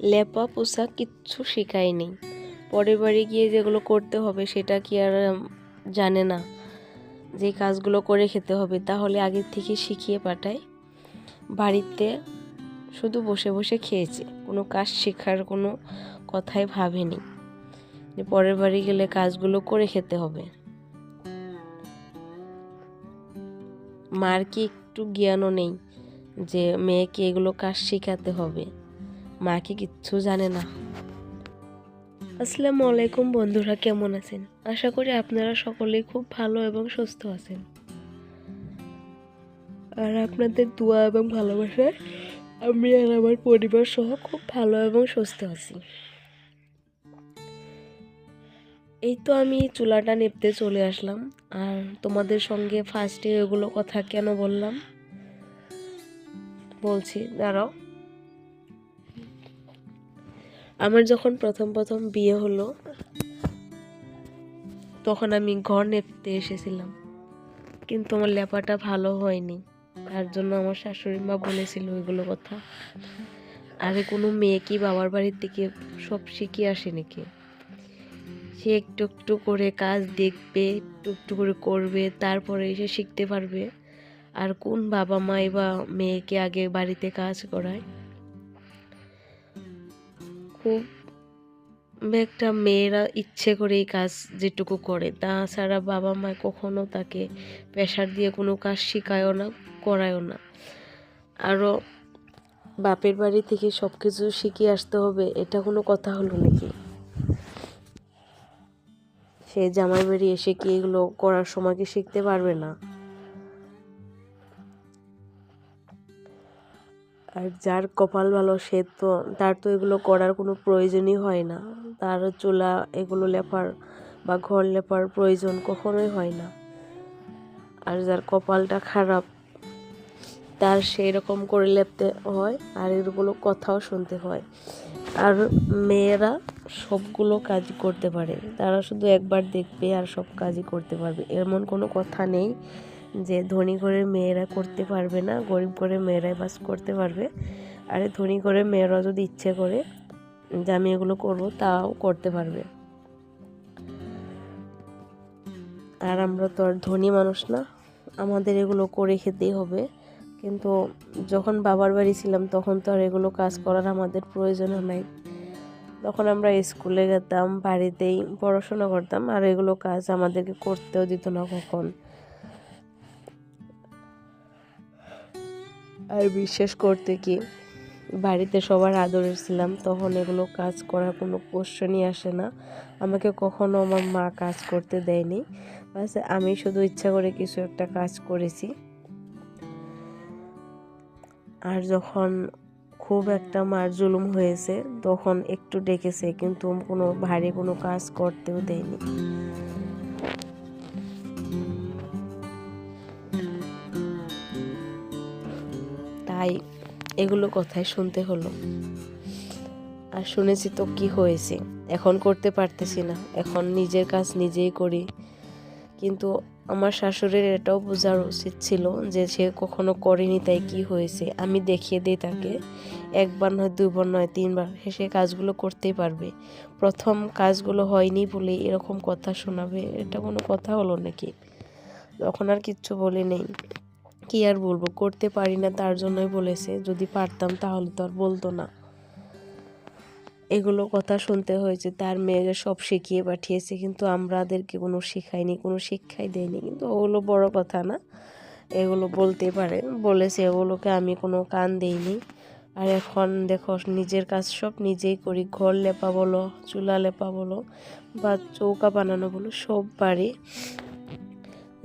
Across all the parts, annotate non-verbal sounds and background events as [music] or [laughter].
লেপা পোষা কিচ্ছু শেখায়নি। পরের বাড়ি গিয়ে যেগুলো করতে হবে সেটা কি আর জানে না। যে কাজগুলো করে খেতে হবে, তাহলে আগের থেকে শিখিয়ে পাঠায়। বাড়িতে শুধু বসে বসে খেয়েছে, কোনো কাজ শেখার কোনো কথাই ভাবেনি। যে পরের বাড়ি গেলে কাজগুলো করে খেতে হবে। মার কি একটু জ্ঞানও নেই যে মেয়েকে এগুলো কাজ শেখাতে হবে? মা কি কিচ্ছু জানে না। আসসালামু আলাইকুম বন্ধুরা, কেমন আছেন? আশা করি আপনারা সকলেই খুব ভালো এবং সুস্থ আছেন। আর আপনাদের দোয়া এবং ভালোবাসায় আমি আর আমার পরিবার সহ খুব ভালো এবং সুস্থ আছি। এই তো আমি চুলাটা নেপতে চলে আসলাম। আর তোমাদের সঙ্গে ফার্স্টে এগুলো কথা কেন বললাম? বলছি, দাঁড়াও। আমার যখন প্রথম প্রথম বিয়ে হলো, তখন আমি ঘর নেপতে এসেছিলাম। কিন্তু আমার লেপাটা ভালো হয়নি। তার জন্য আমার শাশুড়ি মা বলেছিল ওইগুলো কথা। আরে কোনো মেয়ে কি বাবার বাড়ির থেকে সব শিখে আসে নাকি? সে একটু একটু করে কাজ দেখবে, একটু একটু করে করবে, তারপরে এসে শিখতে পারবে। আর কোন বাবা মাই বা মেয়েকে আগে বাড়িতে কাজ করায়? খুব একটা মেয়েরা ইচ্ছে করে এই কাজ যেটুকু করে তাছাড়া বাবা মা কখনো তাকে প্রেশার দিয়ে কোনো কাজ শেখায়ও না, করায়ও না। আরও বাপের বাড়ি থেকে সব কিছু শিখে আসতে হবে, এটা কোনো কথা হলো নাকি? সে জামাই বাড়ি এসে কি এগুলো করার সময় কি শিখতে পারবে না? আর যার কপাল ভালো, সে তো, তার তো এগুলো করার কোনো প্রয়োজনই হয় না। তার চুলা এগুলো লেপার বা ঘর লেপার প্রয়োজন কখনোই হয় না। আর যার কপালটা খারাপ, তার সেই রকম করে লেপতে হয় আর এগুলো কথাও শুনতে হয়। আর মেয়েরা সবগুলো কাজ করতে পারে। তারা শুধু একবার দেখবে আর সব কাজই করতে পারবে। এমন কোনো কথা নেই যে ধনী করে মেয়েরা করতে পারবে না, গরিব করে মেয়েরাই বাস করতে পারবে। আর ধনী করে মেয়েরা যদি ইচ্ছে করে যে আমি এগুলো করব, তাও করতে পারবে। আর আমরা তো আর ধনী মানুষ না, আমাদের এগুলো করে খেতেই হবে। কিন্তু যখন বাবার বাড়ি ছিলাম, তখন তো আর এগুলো কাজ করার আমাদের প্রয়োজন নাই। তখন আমরা স্কুলে যেতাম বাড়িতেই পড়াশোনা করতাম, আর এগুলো কাজ আমাদেরকে করতেও দিত না কখন। বিশ্বাস করতে কি? বাড়িতে সবার আদরে ছিলাম, তখন এগুলো কাজ করার কোনো কোশ্চেনই আসে না। আমাকে কখনো আমার মা কাজ করতে দেয়নি। বাস, আমি শুধু ইচ্ছা করে কিছু একটা কাজ করেছি। আর যখন খুব একটা মার জুলুম হয়েছে, তখন একটু ডেকেছে, কিন্তু কোনো ভারী কোনো কাজ করতেও দেয়নি। তাই এগুলো কথাই শুনতে হলো। আর শুনেছি তো কি হয়েছে? এখন করতে পারতেছি না। এখন নিজের কাজ নিজেই করি। কিন্তু আমার শাশুড়ির এটাও বোঝার উচিত ছিল যে সে কখনো করেনি তাই কি হয়েছে। আমি দেখিয়ে দিই তাকে, একবার নয় দুবার নয়, তিনবার। সে কাজগুলো করতেই পারবে। প্রথম কাজগুলো হয়নি বলে এরকম কথা শোনাবে, এটা কোনো কথা হলো নাকি? তখন আর কিচ্ছু বলে নেই। কি আর বলব? করতে পারি না, তার জন্যই বলেছে। যদি পারতাম তাহলে তো আর বলতো না। এগুলো কথা শুনতে হয়েছে। তার মেয়েকে সব শিখিয়ে পাঠিয়েছে, কিন্তু আমাদেরকে কোনো শেখায়নি কোনো শিক্ষাই দেয়নি কিন্তু ওগুলো বড় কথা না। এগুলো বলতে পারে। বলেছে এগুলোকে আমি কোনো কান দেইনি। আর এখন দেখো, নিজের কাজ সব নিজেই করি। ঘর লেপা বলো, চুলা লেপা বলো, বা চৌকা বানানো বলো, সব পারি।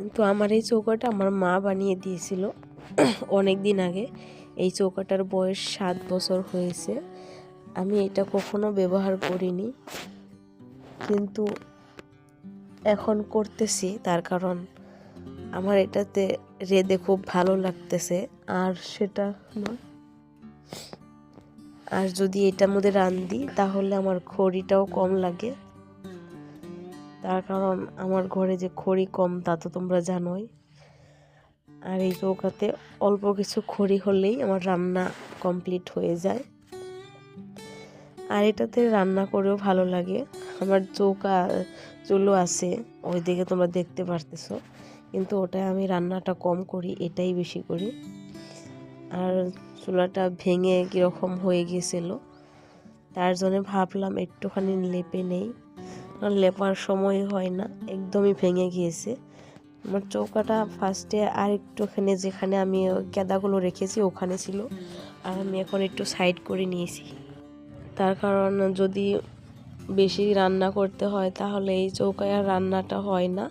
কিন্তু আমার এই চৌকাটা আমার মা বানিয়ে দিয়েছিল [clears throat] অনেক দিন আগে। এই চৌকাটার বয়স সাত বছর হয়েছে। আমি এটা কখনো ব্যবহার করিনি। কিন্তু এখন করতেছি, তার কারণ আমার এটাতে রেদে খুব ভালো লাগতেছে। আর সেটা আর যদি এটার মধ্যে রান্ধি তাহলে আমার খড়িটাও কম লাগে। তার কারণ আমার ঘরে যে খড়ি কম, তা তো তোমরা জানোই। আর এই চৌকাতে অল্প কিছু খড়ি হলেই আমার রান্না কমপ্লিট হয়ে যায়। আর এটাতে রান্না করেও ভালো লাগে। আমার চৌকা চুলো আছে ওই দিকে তোমরা দেখতে পারতেছো। কিন্তু ওটায় আমি রান্নাটা কম করি, এটাই বেশি করি। আর চুলাটা ভেঙে কীরকম হয়ে গিয়েছিল, তার জন্য ভাবলাম একটুখানি লেপে নেই। আর লেপার সময় হয় না, একদমই ভেঙে গিয়েছে। আমার চৌকাটা ফার্স্টে আর একটুখানি যেখানে আমি কেদাগুলো রেখেছি ওখানে ছিল, আর আমি এখন একটু সাইড করে নিয়েছি। তার কারণ যদি বেশি রান্না করতে হয়, তাহলে এই চৌকায় আর রান্নাটা হয় না।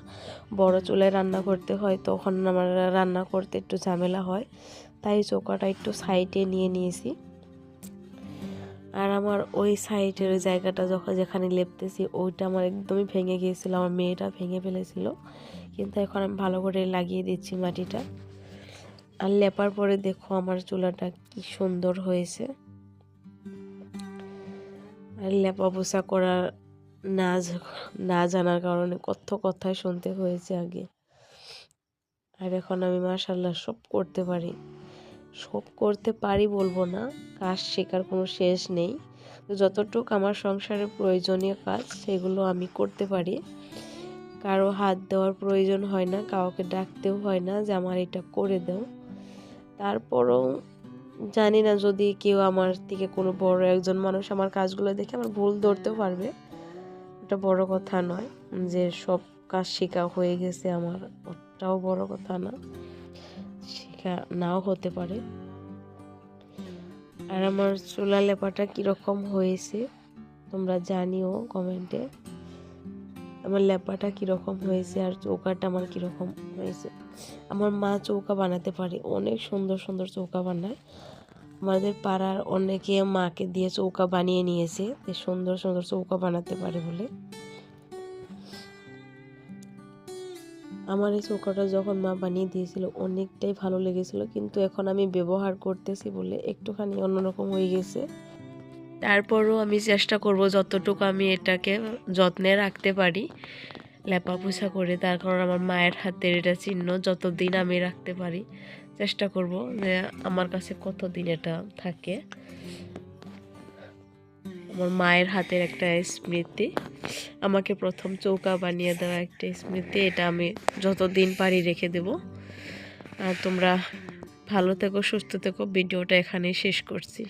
বড় চুলায় রান্না করতে হয়, তখন আমার রান্না করতে একটু ঝামেলা হয়। তাই চৌকাটা একটু সাইডে নিয়ে নিয়েছি। আর আমার ওই সাইডের ওই জায়গাটা যখন যেখানে লেপতেছি, ওইটা আমার একদমই ভেঙে গিয়েছিল, আমার মেয়েটা ভেঙে ফেলেছিল। কিন্তু এখন আমি ভালো করে লাগিয়ে দিচ্ছি মাটিটা। আর লেপার পরে দেখো আমার চুলাটা কি সুন্দর হয়েছে। আর লেপা পোষা করার না না জানার কারণে কত কথাই শুনতে হয়েছে আগে। আর এখন আমি মাশাল্লাহ সব করতে পারি। সব করতে পারি বলব না, কাজ শেখার কোনো শেষ নেই। তো যতটুক আমার সংসারের প্রয়োজনীয় কাজ, সেগুলো আমি করতে পারি। কারও হাত দেওয়ার প্রয়োজন হয় না, কাউকে ডাকতেও হয় না যে আমার এটা করে দাও। তারপরও জানি না যদি কেউ আমার থেকে কোনো বড় একজন মানুষ আমার কাজগুলো দেখে আমার ভুল ধরতেও পারবে। ওটা বড় কথা নয় যে সব কাজ শেখা হয়ে গেছে আমার, ওটাও বড় কথা না। শেখা নাও হতে পারে। আর আমার চুলা লেপাটা কীরকম হয়েছে, তোমরা জানিও কমেন্টে। আমার লেপাটা কীরকম হয়েছে আর চৌকাটা আমার কীরকম হয়েছে। আমার মা চৌকা বানাতে পারে, অনেক সুন্দর সুন্দর চৌকা বানায়। আমাদের পাড়ার অনেকে মাকে দিয়ে চৌকা বানিয়ে নিয়েছে সুন্দর সুন্দর চৌকা বানাতে পারে বলে। আমার এই চৌকাটা যখন মা বানিয়ে দিয়েছিল, অনেকটাই ভালো লেগেছিল। কিন্তু এখন আমি ব্যবহার করতেছি বলে একটুখানি অন্যরকম হয়ে গেছে। তারপরও আমি চেষ্টা করব যতটুকু আমি এটাকে যত্নে রাখতে পারি লেপা পোছা করে। তার কারণ আমার মায়ের হাতের এটা চিহ্ন যতদিন আমি রাখতে পারি, চেষ্টা করব যে আমার কাছে কতদিন এটা থাকে। আমার মায়ের হাতের একটা স্মৃতি। আমাকে প্রথম চৌকা বানিয়ে দেওয়া একটা স্মৃতি, এটা আমি যতদিন পারি রেখে দেব। আর তোমরা ভালো থেকো, সুস্থ থেকো, ভিডিওটা এখানে শেষ করছি।